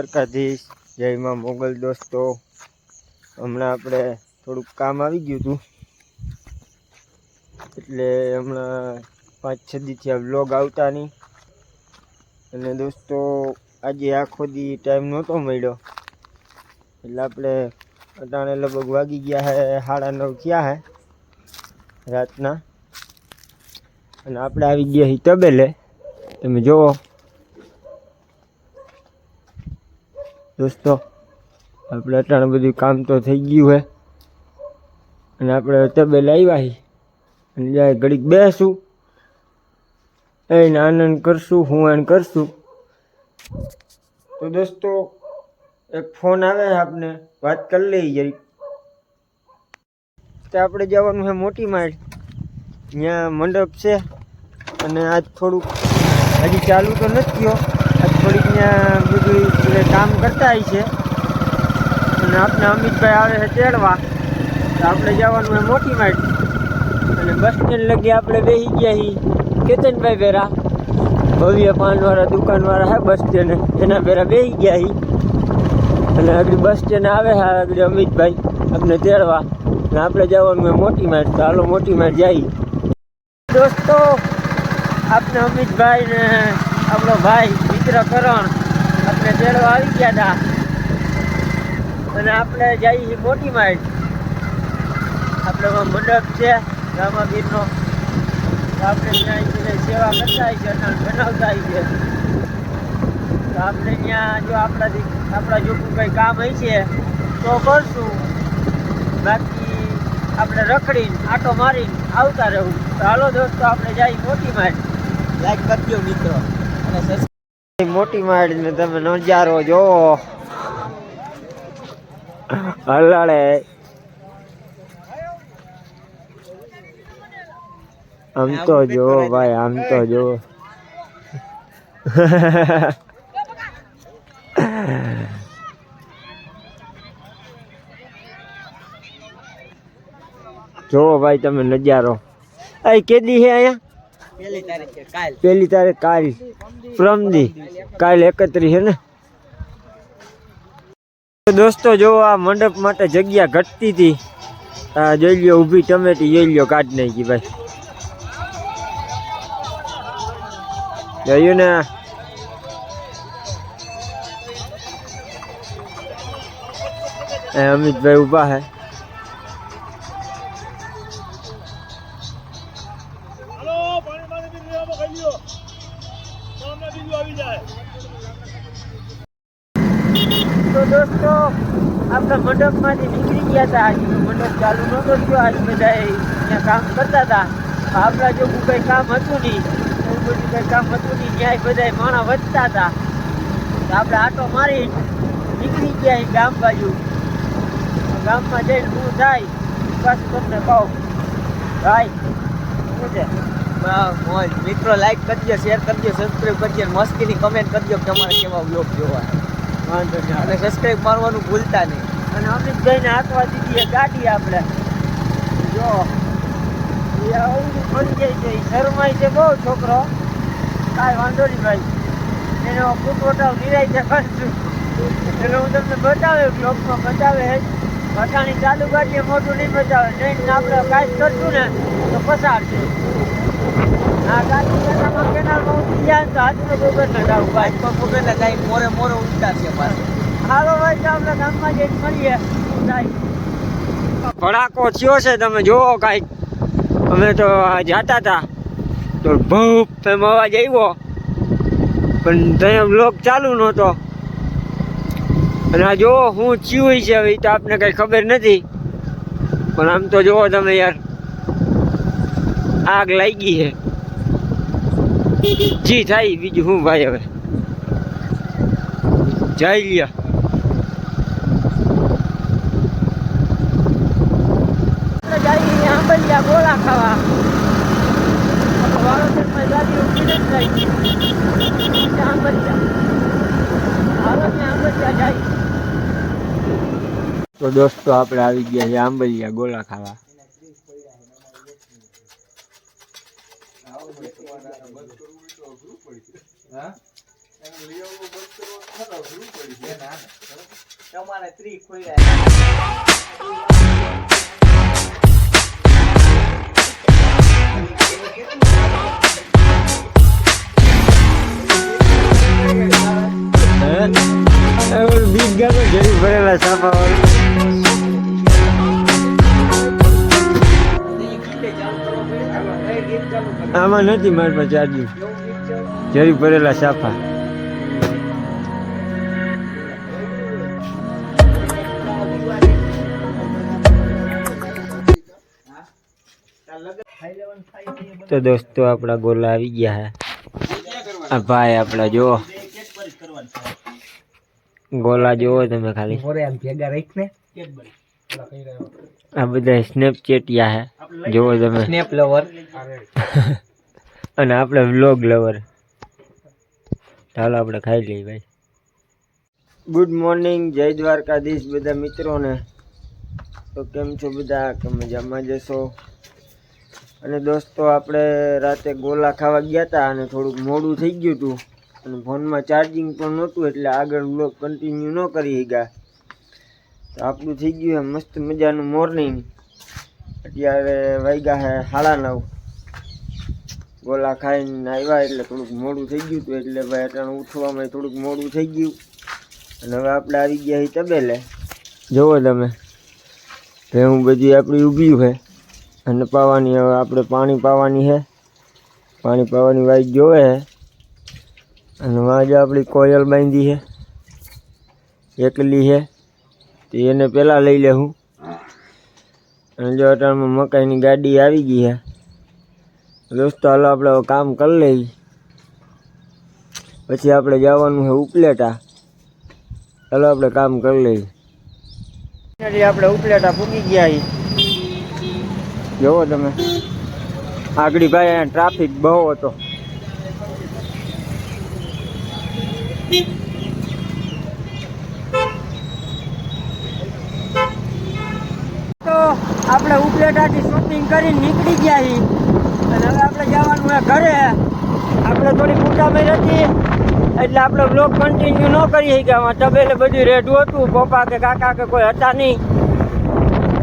દ્વારકાધીશ જય મોગલ દોસ્તો. હમણાં આપણે થોડુંક કામ આવી ગયું હતું. એટલે હમણાં પાંચ, છ દીથી આ વ્લોગ આવતા નહીં અને દોસ્તો, આજે આખો દી ટાઈમ નહોતો મળ્યો. એટલે આપણે અટાણે લગભગ વાગી ગયા હે, સાડા નવ થયા હે, રાતના. અને આપણે આવી ગયા હી તબેલે. તમે જુઓ દોસ્તો, આપણે અટાણે બધું કામ તો થઈ ગયું હે. અને આપણે તબે આવ્યા હી અને જાય ઘડીક બેસું. એને આનંદ કરશું, હું એને કરશું. તો દોસ્તો, એક ફોન આવે આપને, વાત કરી લઈએ જરીક. તો આપણે જવાનું છે મોટી માળ. ત્યાં મંડપ છે. અને આજ થોડુંક, હજી ચાલુ તો નથી થયો. ત્યાં બધું કામ કરતા હોય છે. અને આપણે અમિતભાઈ આવે છે તેડવા. તો આપણે જવાનું હોય મોટી માળ અને બસ સ્ટેન્ડ લગી આપણે બેસી ગયા છીએ કેતનભાઈ ભેરા. ભવ્ય પાનવાળા દુકાનવાળા હે બસ સ્ટેન્ડ. એના પેરા બેસી ગયા છીએ અને આગળ બસ સ્ટેન્ડ આવે છે આગળ અમિતભાઈ આપણે તેડવા. અને આપણે જવાનું હોય મોટી માર તો હાલો મોટી માર જઈએ દોસ્તો આપણે અમિતભાઈ ને આપણો ભાઈ મિત્ર કરણ આપણે તેડવા આવી ગયા હતા અને આપણે જઈએ છીએ મોટી માઇટ આપણે મંડપ છે રામાગીરનો આપણે ત્યાં સેવા કરતા છે અને બનાવતા છે તો આપણે ત્યાં જો આપણાથી, આપણા જો કંઈ કામ હોય છે, તો કરશું. બાકી આપણે રખડીને, આટો મારીને આવતા રહેવું તો હાલો દોસ્તો, આપણે જઈ મોટી માઇટ લાઈક કરજો મિત્રો. અને મોટી માળ ને તમે નજારો જો હલાડે આમ તો જો ભાઈ, આમ તો જો. જોવો ભાઈ, તમે નજારો. આ કેદી છે અહીંયા? પેલી તારીખ કાલ. પ્રમદી કાલ. એકત્રીસ છે ને? દોસ્તો, જો આ મંડપ માટે જગ્યા ઘટતી હતી. આ જોઈ લ્યો, ઊભી ટમેટી જોઈ લ્યો, કાઢ નાખી ભાઈ. જોયું ને અમિતભાઈ ઊભા હે. આપણે નીકળી ગયા હતા. આજે મંડપ ચાલુ નહોતો થયો આજ બધા ત્યાં કામ કરતા હતા. આપણા જો કંઈ કામ હતું નહીં. એવું બધું કંઈ કામ હતું નહીં. ત્યાં બધા માણસ વધતા હતા. તો આપણે આટો મારી નીકળી ગયા ગામ બાજુ. ગામમાં જઈને હું થાય પાછું તમને કહું. ભાઈ શું છે? મોજ. મિત્રો લાઈક કરજો શેર કરજો સબસ્ક્રાઈબ કરજો મસ્તીની કમેન્ટ કરજો કે તમારે કેવા બ્લોગ જોવા. વાંધો નહીં અને સબસ્ક્રાઈબ મારવાનું ભૂલતા નહીં. અને અમિતભાઈને હાથવા દીધી ગાડી આપણે. જો, એ અવળું પડી છે, એ શરમાય છે બહુ છોકરો. કાંઈ વાંધો નહીં ભાઈ. એનો ફૂટવટાવ નિરાય છે કરશું એટલે હું તમને બતાવે બ્લોગમાં બતાવે વટાણી ચાલુ ગાડીએ મોટું નહીં બતાવે. ટ્રેન આપણે કાંઈ કરશું ને, તો પસાર છે આ ગાડી કેનાલમાં ઉતરી જાય તો હાથમાં ડાવું ભાઈ બાઇકમાં ને કાંઈ મોરે મોરે ઉડતા છે પાછું. હાલો ભાઈ આપણે ગામમાં જઈને મળીએ. ભડાકો થયો છે, તમે જોવો કાંઈક. અમે તો જાતા હતા. તો ભૂપ, એમ અવાજ આવ્યો. પણ ત્યાં બ્લોક ચાલુ નહોતો. અને આ જોવો હું ચીવું છે હવે તો આપને કંઈ ખબર નથી. પણ આમ તો જોવો તમે યાર. આગ લાગી છે. જી, થાય બીજું શું ભાઈ હવે? જઈ લ્યા. આંબલિયા ગોળા ખાવા. વાળોતરમાં ગાડી ઊભી નથી થઈ આંબલિયા જાય. તો દોસ્તો આપણે આવી ગયા છે આંબલિયા ગોળા ખાવા. તમારે ત્રી ઓલું બીજ ગાતો જરી ભરેલા સાપા આમાં નથી મારી પાસે ચાર્જિંગ જરી ભરેલા સાફા. તો દોસ્તો આપણા ગોલા આવી ગયા હે. આ ભાઈ આપણા જો ગોલા જોવો તમે ખાલી. આ બધા સ્નેપચેટિયા હે. જોવો તમે. Snap lover. અને આપણે વ્લોગ લવર. ચાલો આપણે ખાઈ લઈએ ભાઈ. ગુડ મોર્નિંગ જય દ્વારકાધીશ બધા મિત્રોને. તો કેમ છો બધા? કે મજામાં જશો અને દોસ્તો, આપણે રાતે ગોલા ખાવા ગયા હતા અને થોડુંક મોડું થઈ ગયું હતું અને ફોનમાં ચાર્જિંગ પણ નહોતું, એટલે આગળ વ્લોગ કન્ટિન્યુ ન કરી ગયા તો આપણું થઈ ગયું એમ મસ્ત મજાનું મોર્નિંગ અત્યારે વાગ્યા હે સાડા નવ. ગોલા ખાઈને આવ્યા એટલે થોડુંક મોડું થઈ ગયું હતું એટલે ભાઈ અટાણે ઉઠવામાં થોડુંક મોડું થઈ ગયું. અને હવે આપણે આવી ગયા તબેલે. જુઓ તમે. હું બધી આપણી ઊભી છે. અને પાવાની હવે આપણે પાણી પાવાની છે. પાણી પાવાની વાઈટ જોવે છે અને આજે આપણી કોયલ બાંધી છે. એકલી છે. તો એને પહેલાં લઈ લેવું અને જો અટાણમાં મકાઈની ગાડી આવી ગઈ છે. દોસ્તો હાલો આપણે કામ કરી લઈ પછી આપણે જવાનું છે ઉપલેટા. ચાલો આપણે કામ કરી લઈએ. આપણે ઉપલેટા પૂગી ગયા છીએ. જોવો તમે. આગળ ભાઈ અહીંયા ટ્રાફિક બહુ હતો. તો આપણે ઉપલેટાથી શોપિંગ કરીને નીકળી ગયા છીએ. અને હવે આપણે જવાનું છે ઘરે. આપણે થોડી મોટામાં હતી. એટલે આપણે બ્લોગ કન્ટિન્યુ ન કરી શક્યા. તબેલે બધું રેડું હતું. પપ્પા કે કાકા કે કોઈ હતા નહીં.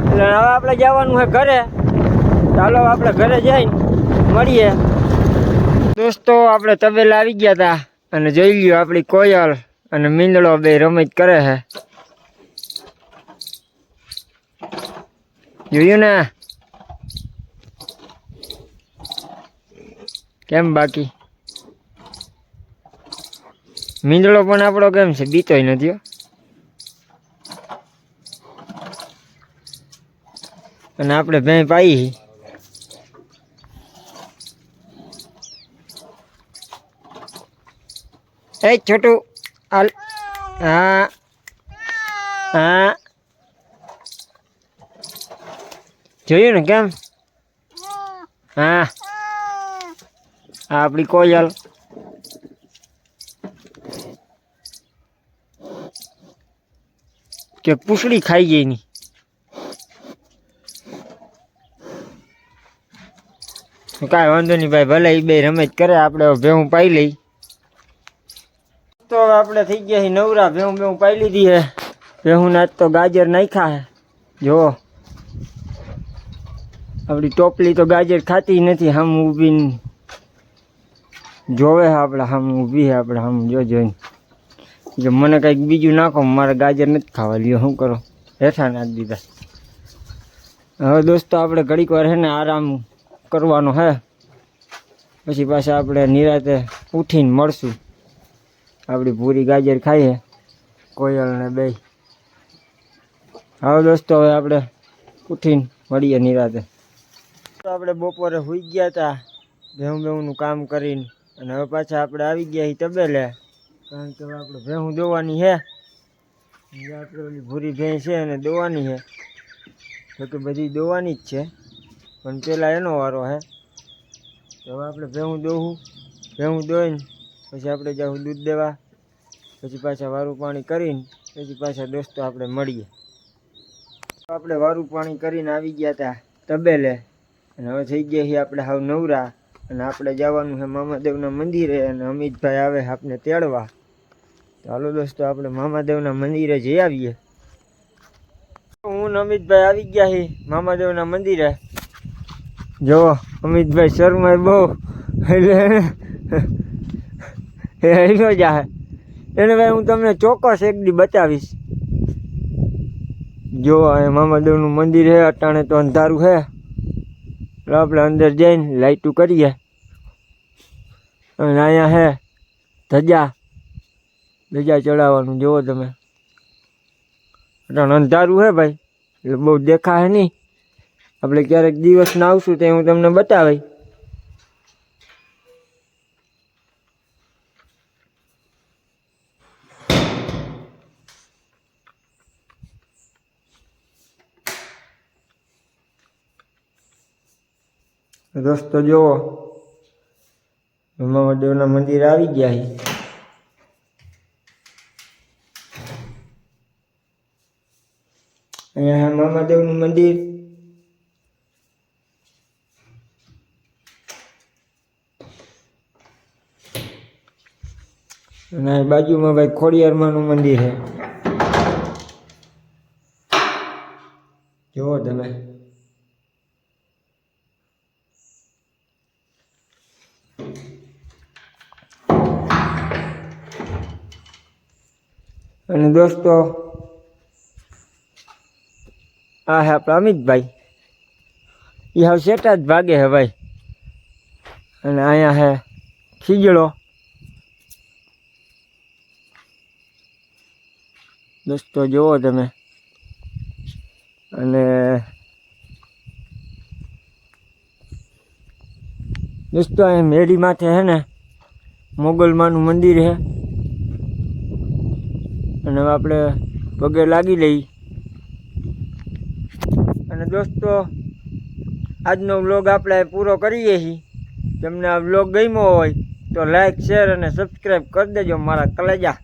એટલે હવે આપણે જવાનું છે ઘરે. ચાલો આપણે ઘરે જઈને મળીએ. દોસ્તો, આપણે તબેલા આવી ગયા હતા અને જોઈ લ્યો આપણી કોયલ અને મીંદડો બે રમત કરે છે. જોયું ને? કેમ બાકી? મીંદડો પણ આપણો કેમ છે? બીતોય નથી અને આપણે ભેં પાઈ એ છોટું, હાલ. હા. હા. જોયું ને કેમ? હા. આપણી કોયલ કે પૂછડી ખાઈ ગઈ ની કાંઈ વાંધો નહીં ભાઈ, ભલે એ બે રમત કરે, આપણે ભેહું પાઈ લઈ. તો હવે આપણે થઈ ગયા છીએ નવરા, ભેહું ભેહું પાઈ લીધી હે. ભેહું આજ તો ગાજર નાખ્યા હે. જો આપણી ટોપલી તો ગાજર ખાતી નથી, હમ ઊભી જોવે છે આપણે, હમ ઊભી છે આપણે, હમ જો જોઈને. કે મને કંઈક બીજું નાખો મારે ગાજર નથી ખાવા લ્યો શું કરો? હેઠા નાખી દીધા. હવે દોસ્તો, આપણે ઘડીક વાર છે ને આરામ કરવાનો હે. પછી પાછા આપણે નિરાતે ઉઠીને મળશું. આપણી પૂરી ગાજર ખાઈએ. કોયલ ને બે હવે દોસ્તો, હવે આપણે ઉઠીને મળીએ નિરાતે. તો આપણે બપોરે સુઈ ગયા હતા ભેહું ભેહુંનું કામ કરીને. અને હવે પાછા આપણે આવી ગયા છીએ તબેલે. કારણ કે હવે આપણે ભેહું દોવાની છે આપણે ઓલી ભૂરી ભેંસ છે અને દોવાની છે તો કે બધી દોવાની જ છે. પણ પહેલાં એનો વારો છે તો હવે આપણે ભેહું દોવું ભેહું દોઈને પછી આપણે જાઉં દૂધ દેવા, પછી પાછા વારું પાણી કરીને, પછી પાછા દોસ્તો આપણે મળીએ. આપણે વારું પાણી કરીને આવી ગયા હતા તબેલે, અને હવે થઈ ગયા છીએ આપણે હાવ નવરા, અને આપણે જવાનું છે મામાદેવના મંદિરે, અને અમિતભાઈ આવે આપણે તેડવા. તો ચાલો દોસ્તો, આપણે મામાદેવના મંદિરે જઈ આવીએ. હું અમિતભાઈ આવી ગયા છીએ મામાદેવના મંદિરે. જો અમિતભાઈ શર્મા બહુ. એટલે એને જાહે એને ભાઈ હું તમને ચોક્કસ એક દી બતાવીશ. જો એ મામાદેવનું મંદિર છે અટાણે તો અંધારું છે આપણે અંદર જઈને લાઈટું કરીએ. અને અહીંયા હે, ધજા. ધજા ચડાવવાનું, જુઓ તમે. અટાણે અંધારું છે ભાઈ, એટલે બહુ દેખાય નહીં. આપણે ક્યારેક દિવસના આવશું તો હું તમને બતાવી રસ્તો જોવો. મહાદેવના મંદિર આવી ગયા છે. અહીંયા મામાદેવનું મંદિર. અને અહીં બાજુમાં ભાઈ ખોડિયારમાંનું મંદિર છે. અને દોસ્તો, આ હે આપણા એ હવે સેટા જ ભાગે હે ભાઈ. અને અહીંયા હે ખીજડો. દોસ્તો, જુઓ તમે. અને દોસ્તો, અહીંયા મેળી માથે હે ને, મોગલમાનું મંદિર છે અને આપણે પગે લાગી લઈ. અને દોસ્તો, આજનો વ્લોગ આપણે પૂરો કરીએ છીએ. તમને આ વ્લોગ ગમ્યો હોય તો લાઈક શેર અને સબસ્ક્રાઈબ કરી દેજો મારા કલેજા.